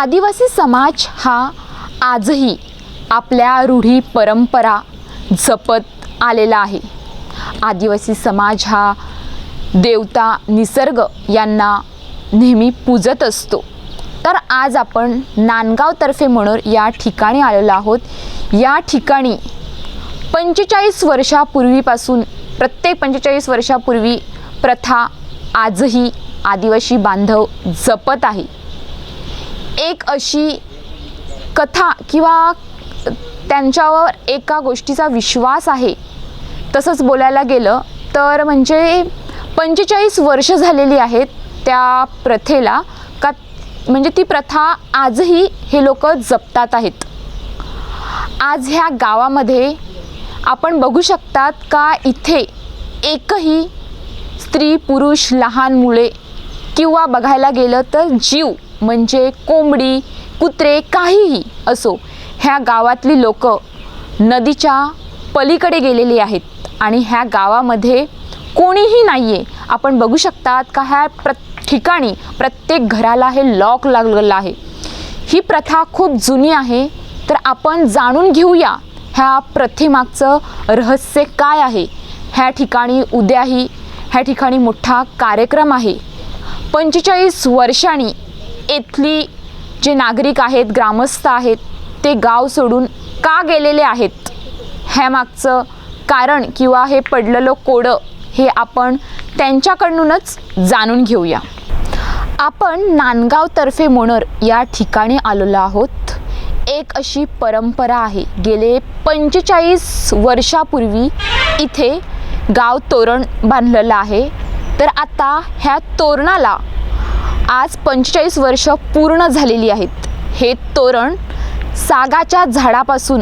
आदिवासी समाज हा आजही आपल्या रूढी परंपरा जपत आलेला आहे. आदिवासी समाज हा देवता निसर्ग यांना नेहमी पूजत असतो. तर आज आपण नांदगावतर्फे मनोर या ठिकाणी आलेलो आहोत. या ठिकाणी पंचेचाळीस वर्षापूर्वीपासून प्रत्येक पंचेचाळीस वर्षापूर्वी प्रथा आजही आदिवासी बांधव जपत आहे. एक अशी कथा किंवा त्यांच्यावर एका गोष्टीचा विश्वास आहे तसंच बोलायला गेलं तर म्हणजे पंचेचाळीस वर्ष झालेली आहेत त्या प्रथेला का म्हणजे ती प्रथा आजही हे लोक जपतात आहेत. आज ह्या गावामध्ये आपण बघू शकतात का इथे एकही स्त्री पुरुष लहान मुले किंवा बघायला गेलं तर जीव म्हणजे कोंबडी कुत्रे काहीही असो ह्या गावातली लोक नदीच्या पलीकडे गेलेली आहेत आणि ह्या गावामध्ये कोणीही नाही आहे आपण बघू शकतात का ह्या प्र ठिकाणी प्रत्येक घराला हे लॉक लागलेलं आहे. ही प्रथा खूप जुनी आहे तर आपण जाणून घेऊया ह्या प्रथेमागचं रहस्य काय आहे. ह्या ठिकाणी उद्याही ह्या ठिकाणी मोठा कार्यक्रम आहे. पंचेचाळीस वर्षांनी येथली जे नागरिक आहेत ग्रामस्थ आहेत ते गाव सोडून का गेलेले आहेत? ह्यामागचं कारण किंवा हे पडलेलं कोडं हे आपण त्यांच्याकडूनच जाणून घेऊया. आपण नांदगावतर्फे मोनर या ठिकाणी आलेलो आहोत. एक अशी परंपरा आहे. गेले पंचेचाळीस वर्षापूर्वी इथे गाव तोरण बांधलेलं आहे. तर आता ह्या तोरणाला आज पंचेचाळीस वर्ष पूर्ण झालेली आहेत. हे तोरण सागाच्या झाडापासून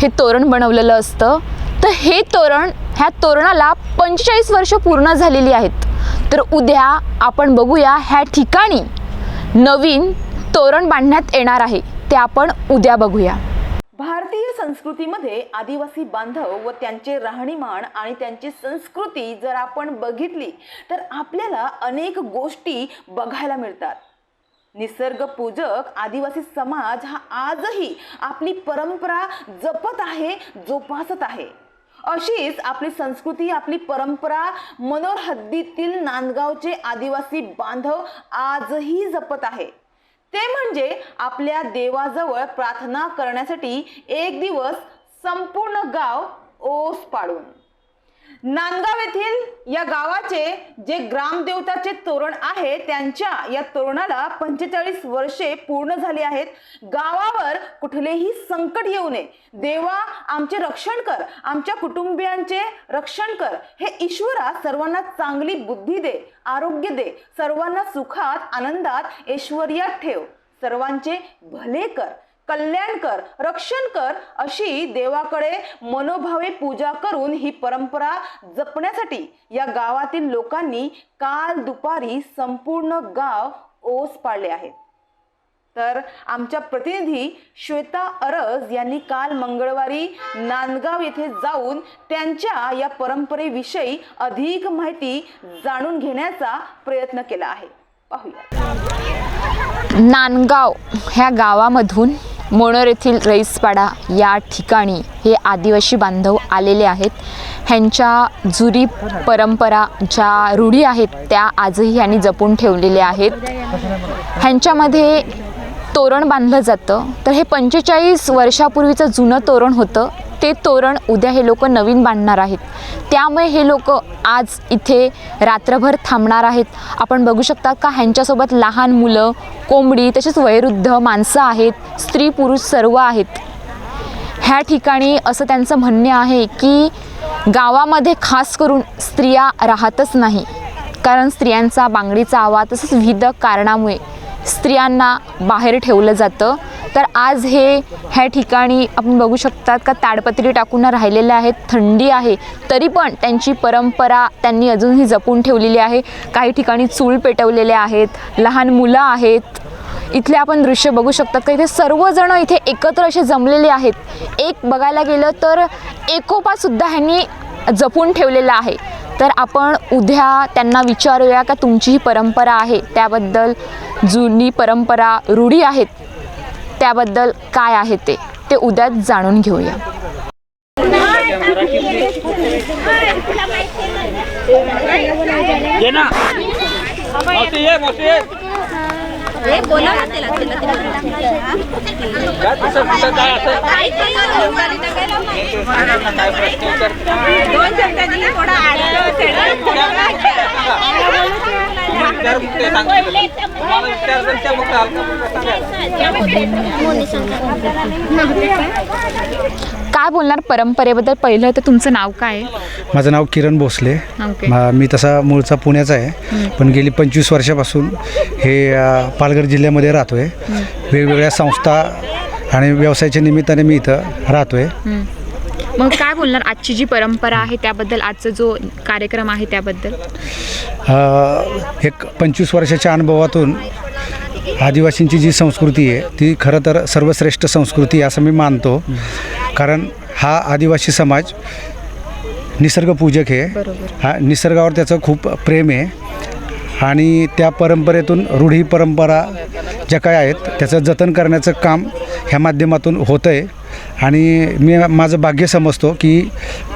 हे तोरण बनवलेलं असतं. तर हे तोरण ह्या तोरणाला पंचेचाळीस वर्ष पूर्ण झालेली आहेत. तर उद्या आपण बघूया ह्या ठिकाणी नवीन तोरण बांधण्यात येणार आहे. ते आपण उद्या बघूया. संस्कृतीमध्ये आदिवासी बांधव व त्यांचे राहणीमान आणि त्यांची संस्कृती जर आपण बघितली तर आपल्याला अनेक गोष्टी बघायला मिळतात. निसर्ग पूजक आदिवासी समाज हा आजही आपली परंपरा जपत आहे जोपासत आहे. अशीच आपली संस्कृती आपली परंपरा मनोर हद्दीतील नांदगावचे आदिवासी बांधव आजही जपत आहे. ते म्हणजे आपल्या देवाजवळ प्रार्थना करण्यासाठी एक दिवस संपूर्ण गाव ओस पाडून. नांदगाव येथील या गावाचे जे ग्रामदेवताचे तोरण आहे त्यांच्या या तोरणाला पंचेचाळीस वर्षे पूर्ण झाली आहेत. गावावर कुठलेही संकट येऊ नये. देवा आमचे रक्षण कर. आमच्या कुटुंबियांचे रक्षण कर. हे ईश्वरा सर्वांना चांगली बुद्धी दे आरोग्य दे. सर्वांना सुखात आनंदात ऐश्वर्यात ठेव. सर्वांचे भले कर. कल्याण कर रक्षण कर अशी देवाकडे मनोभावे पूजा करून ही परंपरा जपण्यासाठी या गावातील लोकांनी काल दुपारी संपूर्ण गाव ओस पाडले आहेत तर आमच्या प्रतिनिधी श्वेता अरज यांनी काल मंगळवारी नांदगाव येथे जाऊन त्यांच्या या परंपरेविषयी अधिक माहिती जाणून घेण्याचा प्रयत्न केला आहे. पाहूया. नांदगाव ह्या गावामधून मोणोर येथील रईसपाडा या ठिकाणी हे आदिवासी बांधव आलेले आहेत. ह्यांच्या जुरी परंपरा ज्या रूढी आहेत त्या आजही ह्यांनी जपून ठेवलेल्या आहेत. ह्यांच्यामध्ये तोरण बांधलं जातं. तर हे पंचेचाळीस वर्षापूर्वीचं जुनं तोरण होतं. ते तोरण उद्या हे लोक नवीन बांधणार आहेत. त्यामुळे हे लोक आज इथे रात्रभर थांबणार आहेत. आपण बघू शकता का ह्यांच्यासोबत लहान मुलं कोंबडी तसेच वयोवृद्ध माणसं आहेत स्त्री पुरुष सर्व आहेत. ह्या ठिकाणी असं त्यांचं म्हणणे आहे की गावामध्ये खास करून स्त्रिया राहतच नाही. कारण स्त्रियांचा बांगडीचा आवाज तसंच विविध कारणामुळे स्त्रियांना बाहेर ठेवलं जातं. तर आज हे ह्या ठिकाणी आपण बघू शकतात का ताडपत्री टाकून राहिलेले आहेत थंडी आहे तरी पण त्यांची परंपरा त्यांनी अजूनही जपून ठेवलेली आहे. काही ठिकाणी चूल पेटवलेले आहेत लहान मुलं आहेत. इथले आपण दृश्य बघू शकतात का? इथे सर्वजण इथे एकत्र असे जमलेले आहेत. एक बघायला गेलं तर एकोपासुद्धा ह्यांनी जपून ठेवलेला आहे. तर आपण उद्या त्यांना विचारूया का तुमची ही परंपरा आहे. त्याबद्दल जुनी परंपरा रूढी आहेत. त्याबद्दल काय आहे ते ते उद्याच जाणून घेऊया. काय बोलणार परंपरेबद्दल? पहिलं तर तुमचं नाव काय? आहे माझं नाव किरण भोसले. ओके. मा- मी तसा मूळचा पुण्याचा आहे. पण गेली पंचवीस वर्षापासून हे अ, पालघर जिल्ह्यामध्ये राहतो आहे वेगवेगळ्या संस्था आणि व्यवसायाच्या निमित्ताने मी इथं राहतो आहे मग काय बोलणार? आजची जी परंपरा आहे त्याबद्दल आजचा जो कार्यक्रम आहे त्याबद्दल? एक पंचवीस वर्षाच्या अनुभवातून आदिवासींची जी संस्कृती आहे ती खरं तर सर्वश्रेष्ठ संस्कृती असं मी मानतो. कारण हा आदिवासी समाज निसर्गपूजक आहे. हा निसर्गावर त्याचं खूप प्रेम आहे. आणि त्या परंपरेतून रूढी परंपरा ज्या काय आहेत त्याचं जतन करण्याचं काम ह्या माध्यमातून होतं आहे आणि मी माझं भाग्य समजतो की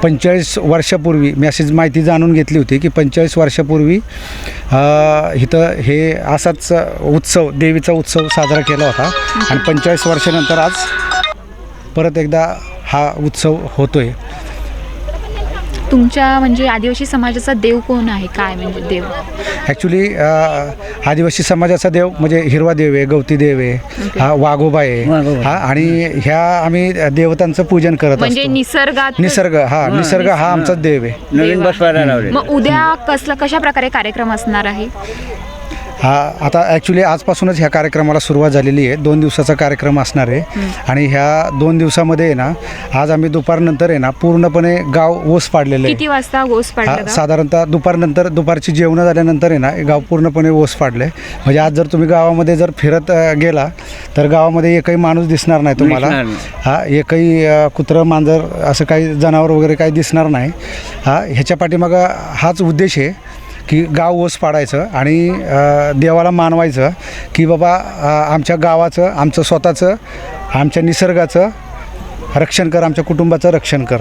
पंचेचाळीस वर्षापूर्वी मी अशीच माहिती जाणून घेतली होती की पंचेचाळीस वर्षापूर्वी इथं हे असाच उत्सव देवीचा उत्सव साजरा केला होता. आणि पंचेचाळीस वर्षानंतर आज परत एकदा हा उत्सव होतो आहे तुमच्या म्हणजे आदिवासी समाजाचा देव कोण आहे? काय म्हणजे देव? ॲक्च्युली आदिवासी समाजाचा देव म्हणजे हिरवा देव आहे गवती देव आहे हा वाघोबा आहे. हा आणि ह्या आम्ही देवतांचं पूजन करत म्हणजे निसर्गात निसर्ग हा निसर्ग हा आमचाच देव आहे. नवीन मग उद्या कसला कशा प्रकारे कार्यक्रम असणार आहे? हा आता ॲक्च्युली आजपासूनच ह्या कार्यक्रमाला सुरुवात झालेली आहे. दोन दिवसाचा कार्यक्रम असणार आहे. आणि ह्या दोन दिवसामध्ये आहे ना आज आम्ही दुपारनंतर आहे ना पूर्णपणे गाव ओस पाडलेलं आहे. किती वाजता हा पाडलं का? साधारणतः दुपारनंतर दुपारची जेवणं झाल्यानंतर आहे ना हे गाव पूर्णपणे ओस पाडले म्हणजे आज जर तुम्ही गावामध्ये जर फिरत अ, गेला तर गावामध्ये एकही माणूस दिसणार नाही तुम्हाला. हा एकही अ, कुत्रं मांजर असं काही जनावर वगैरे काही दिसणार नाही. हा ह्याच्या पाठीमागं हाच उद्देश आहे. की गाव ओस पाडायचं आणि देवाला मानवायचं की बाबा आमच्या गावाचं आमचं स्वतःचं आमच्या निसर्गाचं रक्षण कर आमच्या कुटुंबाचं रक्षण कर.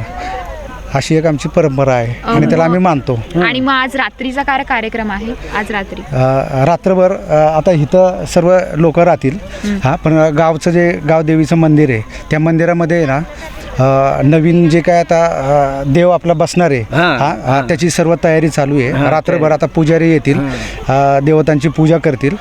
अशी एक आमची परंपरा आहे आणि त्याला आम्ही मानतो. आणि मग आज रात्रीचा काय कार्यक्रम आहे? आज रात्री. अ, रात्रभर अ, आता इथं सर्व लोक राहतील. हां पण गावचं जे गावदेवीचं मंदिर आहे त्या मंदिरामध्ये आहे ना अ, नवीन जे काय आता अ, देव आपला बसणार आहे हां. हां, त्याची सर्व तयारी चालू आहे. रात्रभर आता पुजारी येतील. अ, देवतांची पूजा करतील.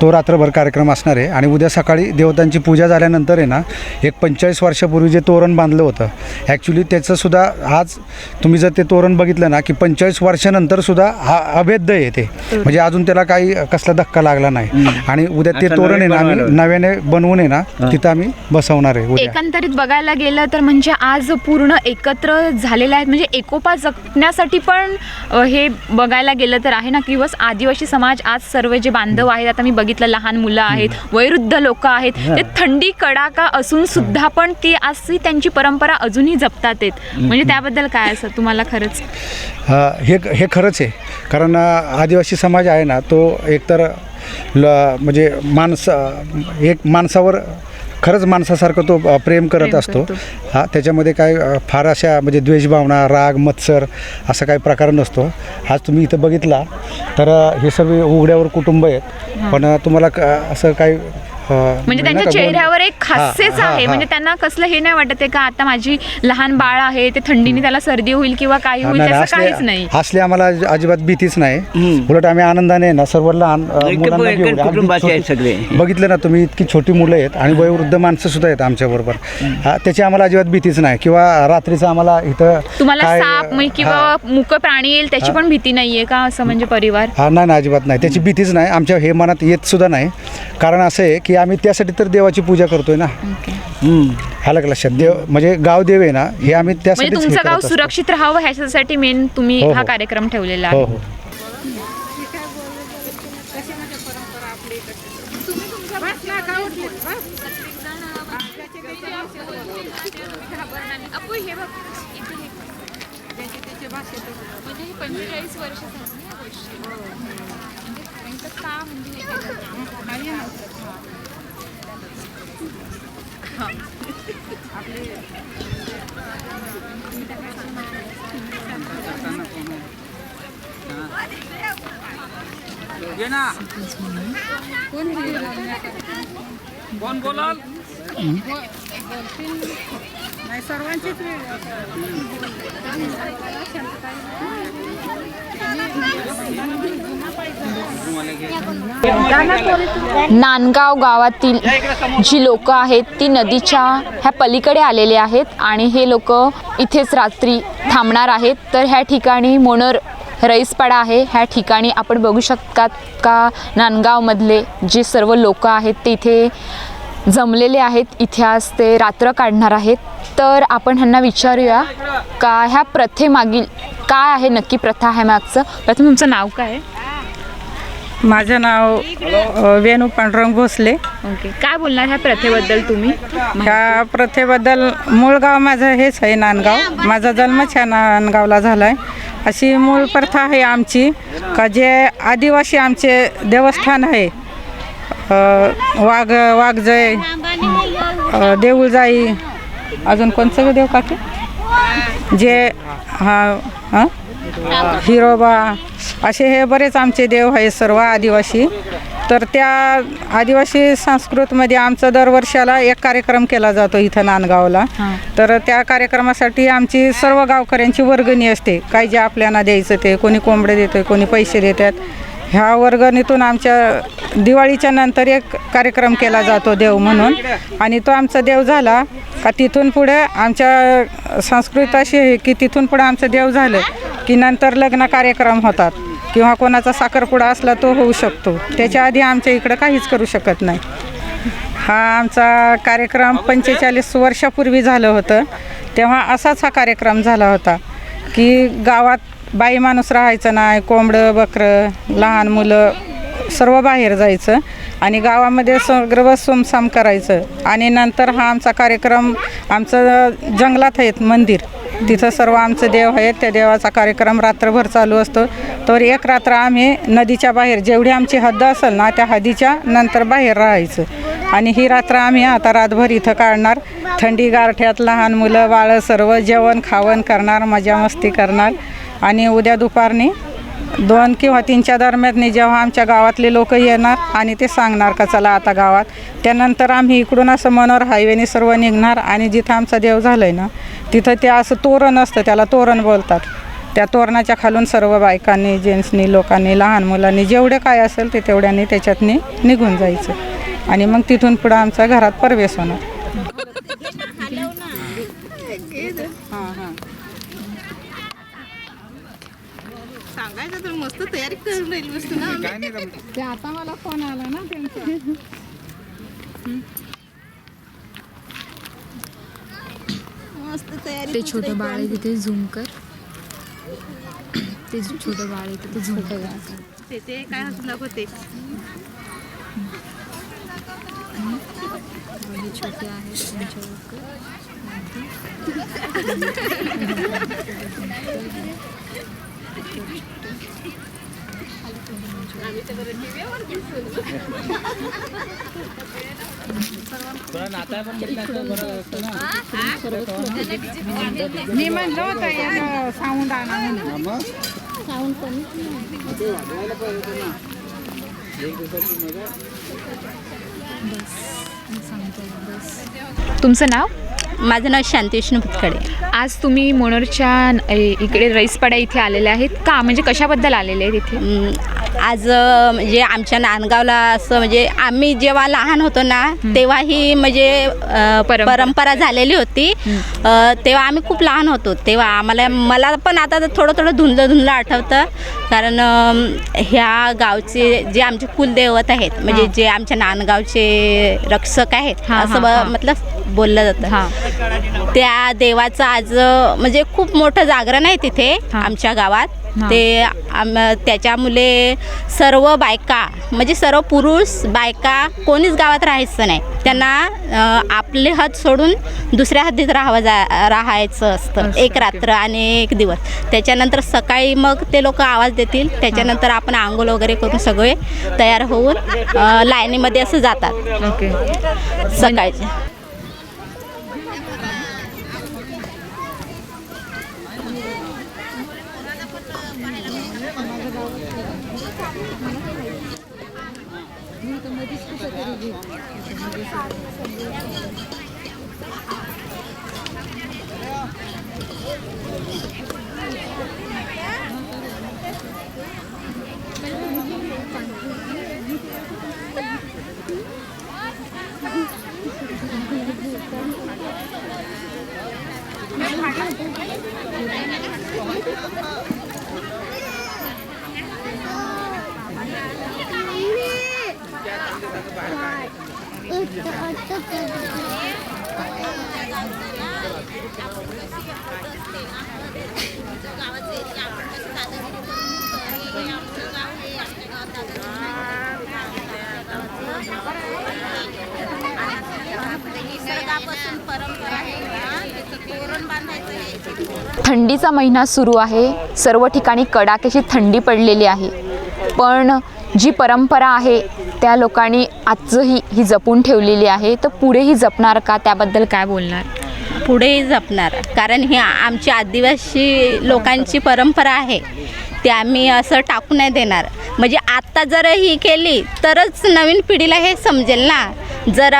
तो रात्रभर कार्यक्रम असणार आहे. आणि उद्या सकाळी देवतांची पूजा झाल्यानंतर आहे ना एक पंचेचाळीस वर्षापूर्वी जे तोरण बांधलं होतं ॲक्च्युली त्याचंसुद्धा आज तुम्ही जर ते तोरण बघितलं ना की पंचेचाळीस वर्षानंतर सुद्धा हा अभेद्य आहे ते. म्हणजे अजून त्याला काही कसला धक्का लागला नाही. आणि उद्या ते तोरण आहे ना आम्ही नव्याने बनवून आहे ना तिथं आम्ही बसवणार आहे उद्या. एकंदरीत बघायला गेलं तर म्हणजे आज पूर्ण एकत्र झालेले आहेत म्हणजे एकोपा जपण्यासाठी पण हे बघायला गेलं तर आहे ना की बस आदिवासी समाज आज सर्व जे बांधव आहेत आता मी बघितलं लहान मुलं आहेत वयोवृद्ध लोक आहेत ते थंडी कडाका असून सुद्धा पण ती अशी त्यांची परंपरा अजूनही जपतात आहेत म्हणजे त्याबद्दल काय असं तुम्हाला खरंच? हे हे खरंच आहे. कारण आदिवासी समाज आहे ना तो एकतर ल म्हणजे माणस एक माणसावर खरंच माणसासारखं तो प्रेम करत असतो. हा त्याच्यामध्ये काय फार अशा म्हणजे द्वेषभावना राग मत्सर असा काही प्रकार नसतो. आज तुम्ही इथं बघितला तर हे सर्व उघड्यावर कुटुंब आहेत. पण तुम्हाला क- असं काही म्हणजे त्यांच्या चेहऱ्यावर एक हास्यच हा, आहे. म्हणजे त्यांना कसलं हे नाही वाटत आहे का आता माझी लहान बाळ आहे ते थंडीने त्याला सर्दी होईल किंवा काही होईल त्याचं काहीच असले नाही. असले आम्हाला अज- अजिबात भीतीच नाही. उलट आम्ही आनंदाने ना सर्व लहान सगळे. बघितलं ना तुम्ही इतकी छोटी मुलं आहेत आणि वयोवृद्ध माणसं सुद्धा आहेत आमच्या बरोबर. त्याची आम्हाला अजिबात भीतीच नाही. किंवा रात्रीचं आम्हाला इथं तुम्हाला साप म्हणजे किंवा मुक प्राणी येईल त्याची पण भीती नाहीये का असं म्हणजे परिवार? हा नाही नाही अजिबात नाही. त्याची भीतीच नाही. आमच्या हे मनात येत सुद्धा नाही. कारण असं आहे की आम्ही त्यासाठी तर देवाची पूजा करतोय ना. आलं का लक्षात. देव म्हणजे गाव देव आहे ना हे आम्ही म्हणजे त्यासाठी तुमचं गाव सुरक्षित राहावं ह्याच्यासाठी मेन तुम्ही हो, हा हो. कार्यक्रम ठेवलेला हो आहे. हो पंचेचाळीस वर्ष झाली ना या गोष्टी त्यांचं का म्हणजे 好。हे केलं? नाही बोलाल नांदगाव गावातील जी लोक आहेत ती नदीच्या ह्या पलीकडे आलेले आहेत आणि हे लोक इथेच रात्री थांबणार आहेत. तर ह्या ठिकाणी मोनर रईसपाडा आहे. ह्या ठिकाणी आपण बघू शकतात का नांदगावमधले जे सर्व लोक आहेत ते इथे जमलेले आहेत. आज ते रात्र काढणार आहेत. तर आपण ह्यांना विचारूया का ह्या प्रथेमागील काय आहे नक्की प्रथा आहे मागचं? प्रथम तुमचं नाव काय? आहे माझं नाव अ, वेणू पांडुरंग भोसले. ओके. काय बोलणार ह्या प्रथेबद्दल तुम्ही? ह्या प्रथेबद्दल मूळ गाव माझं हेच आहे नांदगाव. माझा जन्मच ह्या नांदगावला झाला आहे अशी मूळ प्रथा आहे आमची का जे आदिवासी आमचे देवस्थान आहे वाघ वाघजय देऊळजाई अजून कोणचं देव काकी? जे हा हां? हिरोबा असे हे बरेच आमचे देव आहे सर्व आदिवासी. तर त्या आदिवासी संस्कृतमध्ये आमचं दरवर्षाला एक कार्यक्रम केला जातो इथं नांदगावला. तर त्या कार्यक्रमासाठी आमची सर्व गावकऱ्यांची वर्गणी असते. काय जे आपल्याला द्यायचं ते कोणी कोंबडे देतोय कोणी पैसे देतात. ह्या वर्गणीतून आमच्या दिवाळीच्या नंतर एक कार्यक्रम केला जातो देव म्हणून. आणि तो आमचा देव झाला. का तिथून पुढे आमच्या संस्कृत अशी आहे की तिथून पुढे आमचं देव झालं की नंतर लग्न कार्यक्रम होतात. किंवा कोणाचा साखरपुडा असला तो होऊ शकतो. त्याच्या आधी आमच्या इकडं काहीच करू शकत नाही. हा आमचा कार्यक्रम पंचेचाळीस वर्षापूर्वी झालं होतं. तेव्हा असाच हा कार्यक्रम झाला होता की गावात बाई माणूस राहायचं नाही कोंबडं बकरं लहान मुलं सर्व बाहेर जायचं आणि गावामध्ये सगळं सुमसाम करायचं. आणि नंतर हा आमचा कार्यक्रम आमचं जंगलात आहेत मंदिर. तिथं सर्व आमचं देव आहेत. त्या देवाचा कार्यक्रम रात्रभर चालू असतो. तर एक रात्र आम्ही नदीच्या बाहेर जेवढी आमची हद्द असेल ना त्या हद्दीच्या नंतर बाहेर राहायचं. आणि ही रात्र आम्ही आता रातभर इथं काढणार. थंडी गारठ्यात लहान मुलं बाळं सर्व जेवण खावण करणार मजा मस्ती करणार. आणि उद्या दुपारनी दोन किंवा तीनच्या दरम्यान जेव्हा आमच्या गावातले लोक येणार आणि ते सांगणार का चला आता गावात. त्यानंतर आम्ही इकडून असं मनोहर हायवेने सर्व निघणार आणि जिथं आमचा देव झालं आहे ना तिथं ते असं तोरण असतं त्याला तोरण बोलतात. त्या तोरणाच्या खालून सर्व बायकांनी जेंट्सनी लोकांनी लहान मुलांनी जेवढे काय असेल ते तेवढ्यांनी त्याच्यातनी निघून जायचं. आणि मग तिथून पुढं आमचा घरात प्रवेश होणार. हां हां. सांगायचं तर मस्त तयारी करून राहिली वस्तू ना ते आता मला फोन आला ना त्यांचा. मस्त तयारी ते छोटं बाळ आहे तिथे झूम कर. ते छोटं बाळ आहे तिथे झूम कर. ते ते काय हसून दाखवते हे छोटे आहेत त्यांच्यावर मी म्हणलं होतं यानं साऊंड आणा म्हणून तुमचं नाव माझं नाव शांती विष्णू भुतकडे. आज तुम्ही मोनोरच्या अ, इकडे रईसपाडा इथे आलेले आहेत. का? म्हणजे कशाबद्दल आलेले आहेत इथे? आज अं, म्हणजे आमच्या नांदगावला असं म्हणजे आम्ही जेव्हा लहान होतो ना तेव्हा ही म्हणजे अं, परंपरा. परंपरा झालेली होती. अं, तेव्हा आम्ही खूप लहान होतो. तेव्हा आम्हाला मला पण आता तर थोडं थोडं धुंदलं धुंदलं आठवतं. कारण ह्या गावचे जे आमचे कुलदैवत आहेत म्हणजे जे आमच्या नांदगावचे रक्षक आहेत हां, असं ब- हां. मतलब बोललं जातं. हां. त्या देवाचं आज म्हणजे खूप मोठं जागरण आहे तिथे. आमच्या गावात. ते आम त्याच्यामुळे सर्व बायका म्हणजे सर्व पुरुष बायका कोणीच गावात राहायचं नाही. त्यांना आपले हात सोडून दुसऱ्या हद्दीत राहावं जा राहायचं असतं. असं, एक. रात्र आणि एक दिवस. त्याच्यानंतर सकाळी मग ते लोक आवाज देतील. त्याच्यानंतर आपण आंघोळ वगैरे करून सगळे तयार होऊन लाईनीमध्ये असं जातात. सकाळचे. थंडीचा महिना सुरू आहे. सर्व ठिकाणी कडाक्याची थंडी पडलेली आहे. पण जी परंपरा आहे त्या लोकांनी आजही ही जपून ठेवलेली आहे. तर पुढेही जपणार का? त्याबद्दल काय बोलणार? पुढेही जपणार. कारण ही आमची आदिवासी लोकांची परंपरा आहे. ते आम्ही असं टाकू नाही देणार. म्हणजे आत्ता जर ही केली तरच नवीन पिढीला हे समजेल ना. जर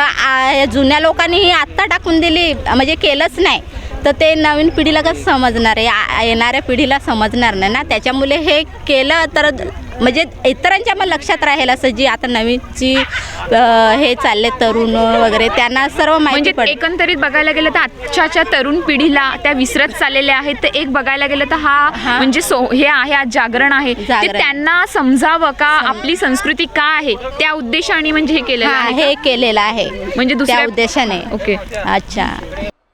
जुन्या लोकांनी ही आत्ता टाकून दिली म्हणजे केलंच नाही. तर ते नवीन पिढीला कसं समजणार आहे? येणाऱ्या पिढीला समजणार नाही ना? त्याच्यामुळे हे केलं तर म्हणजे इतरांच्या मग लक्षात राहील असं जी आता नवीनची हे चालले तरुण वगैरे त्यांना सर्व म्हणजे माहिती पडेल एकंदरीत बघायला गेलं तर आजच्याच्या तरुण पिढीला त्या विसरत चाललेल्या आहेत. तर एक बघायला गेलं तर हा. म्हणजे सो हे आहे आज जागरण आहे. ते. त्यांना समजावं का? आपली संस्कृती काय आहे? त्या उद्देशाने म्हणजे हे केलेलं आहे हे केलेलं आहे. म्हणजे दुसऱ्या उद्देशाने. ओके. अच्छा.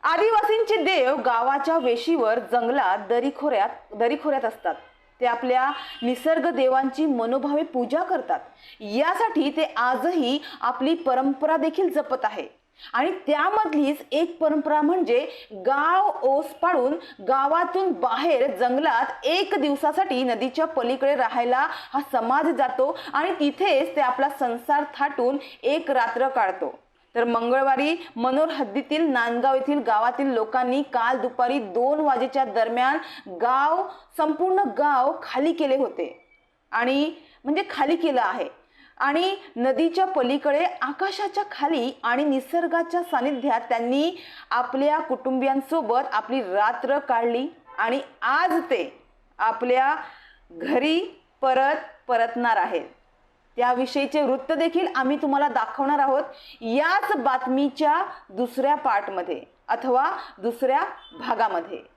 आदिवासींचे देव गावाच्या वेशीवर जंगलात दरीखोऱ्यात दरीखोऱ्यात असतात. ते आपल्या निसर्ग देवांची मनोभावे पूजा करतात. यासाठी ते आजही आपली परंपरा देखील जपत आहे. आणि त्यामधलीच एक परंपरा म्हणजे गाव ओस पाडून गावातून बाहेर जंगलात एक दिवसासाठी नदीच्या पलीकडे राहायला हा समाज जातो आणि तिथेच ते आपला संसार थाटून एक रात्र काढतो. तर मंगळवारी मनोर हद्दीतील नांदगाव येथील गावातील लोकांनी काल दुपारी दोन वाजेच्या दरम्यान गाव संपूर्ण गाव खाली केले होते. आणि म्हणजे खाली केलं आहे. आणि नदीच्या पलीकडे आकाशाच्या खाली आणि निसर्गाच्या सानिध्यात त्यांनी आपल्या कुटुंबियांसोबत आपली रात्र काढली आणि आज ते आपल्या घरी परत परतणार आहेत. त्याविषयीचे वृत्त देखील आम्ही तुम्हाला दाखवणार आहोत. याच बातमीच्या दुसऱ्या पार्टमध्ये अथवा दुसऱ्या भागामध्ये.